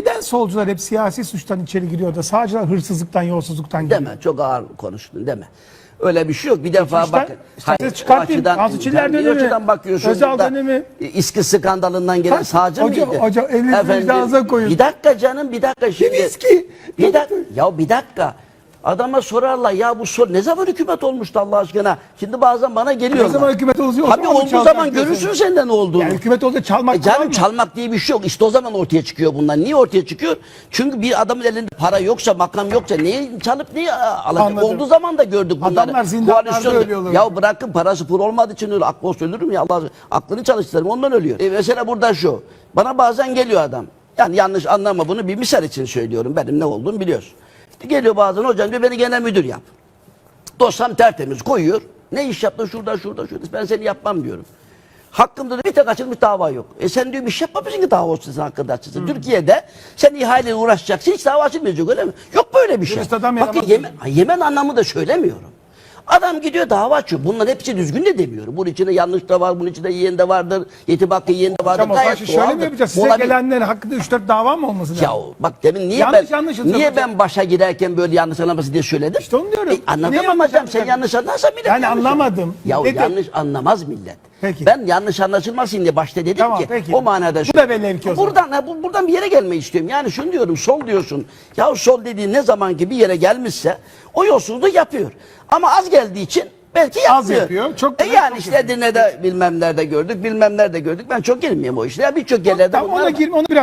Neden solcular hep siyasi suçtan içeri giriyor da sağcılar hırsızlıktan, yolsuzluktan giriyor? Deme çok ağır konuştun deme. Öyle bir şey yok. Bir defa İşte- bak. işte hayır, çıkartayım. o açıdan- Tansu Çiller sen bir dönemi, açıdan bakıyorsun. Burada dönemi. İSKİ skandalından gelen Ha, sağcı hoca- mıydı? hoca elinizi vicdanınıza koyun. Bir dakika canım bir dakika şimdi. viski. Bir dakika. Ya bir dakika. Adama sorarlar ya bu sor ne zaman hükümet olmuştu Allah aşkına? Şimdi bazen bana geliyor. Ne zaman hükümet oluyor, zaman olduğu zaman görürsün sen de ne olduğunu. Yani hükümet olunca çalmak E canım çalmak diye bir şey yok. İşte o zaman ortaya çıkıyor bunlar. Niye ortaya çıkıyor? Çünkü bir adamın elinde para yoksa, makam yoksa neyi çalıp neyi alacak? Anladım. Olduğu zaman da gördük bunları. Adamlar zindanlarda ölüyorlar. Ya bırakın parası pul olmadığı için öyle. Aklı olsa ölürüm ya Allah aklını çalıştırırım ondan ölüyor. E mesela burada şu. Bana bazen geliyor adam. Yani yanlış anlama bunu bir misal için söylüyorum. Benim ne olduğumu biliyorsun. Geliyor bazen hocam diyor beni genel müdür yap. Dosyam tertemiz koyuyor. Ne iş yaptın şurada şurada şurada. Ben seni yapmam diyorum. Hakkımda da bir tek açılmış dava yok. E sen diyor bir şey yapmamışsın ki dava olsun sen hakkında açılsın. Türkiye'de sen ihaleyle uğraşacaksın hiç dava açılmayacak öyle mi? Yok böyle bir şey. Dürüst adam yaramaz. Yemen, Yemen anlamı da söylemiyorum. Adam gidiyor dava açıyor. Bunların hepsi düzgün de demiyorum. Bunun içinde yanlış da var, bunun içinde yiyen de vardır, yetim hakkı yiyen de vardır. Hocam o zaman Gayet şimdi şöyle mi doğaldır. yapacağız? Size Olabilir. gelenlerin hakkında 3-4 dava mı olması lazım? Ya bak demin niye Yanlış ben anlaşıldı niye hocam. ben başa girerken böyle yanlış anlaması diye söyledim? İşte onu diyorum. E, Niye yanlış hocam sen yanlış anlarsan millet Ben yanlış anlamadım. Ya Dedim. yanlış anlamaz millet. Peki. Ben yanlış anlaşılmasın diye başta dedim Tamam, ki peki. o manada Bu şu- da belli ki o zaman. buradan ha, bu- buradan bir yere gelmeyi istiyorum. Yani şunu diyorum sol diyorsun. Ya sol dediğin ne zaman ki bir yere gelmişse o yolsuzluğu yapıyor. Ama az geldiği için belki yapmıyor. yapıyor, çok e yani işte. Edirne'de bilmem nerede gördük, bilmem nerede gördük. Ben çok girmiyorum o işlere. Birçok yerlerde Tamam ona var. girme onu biraz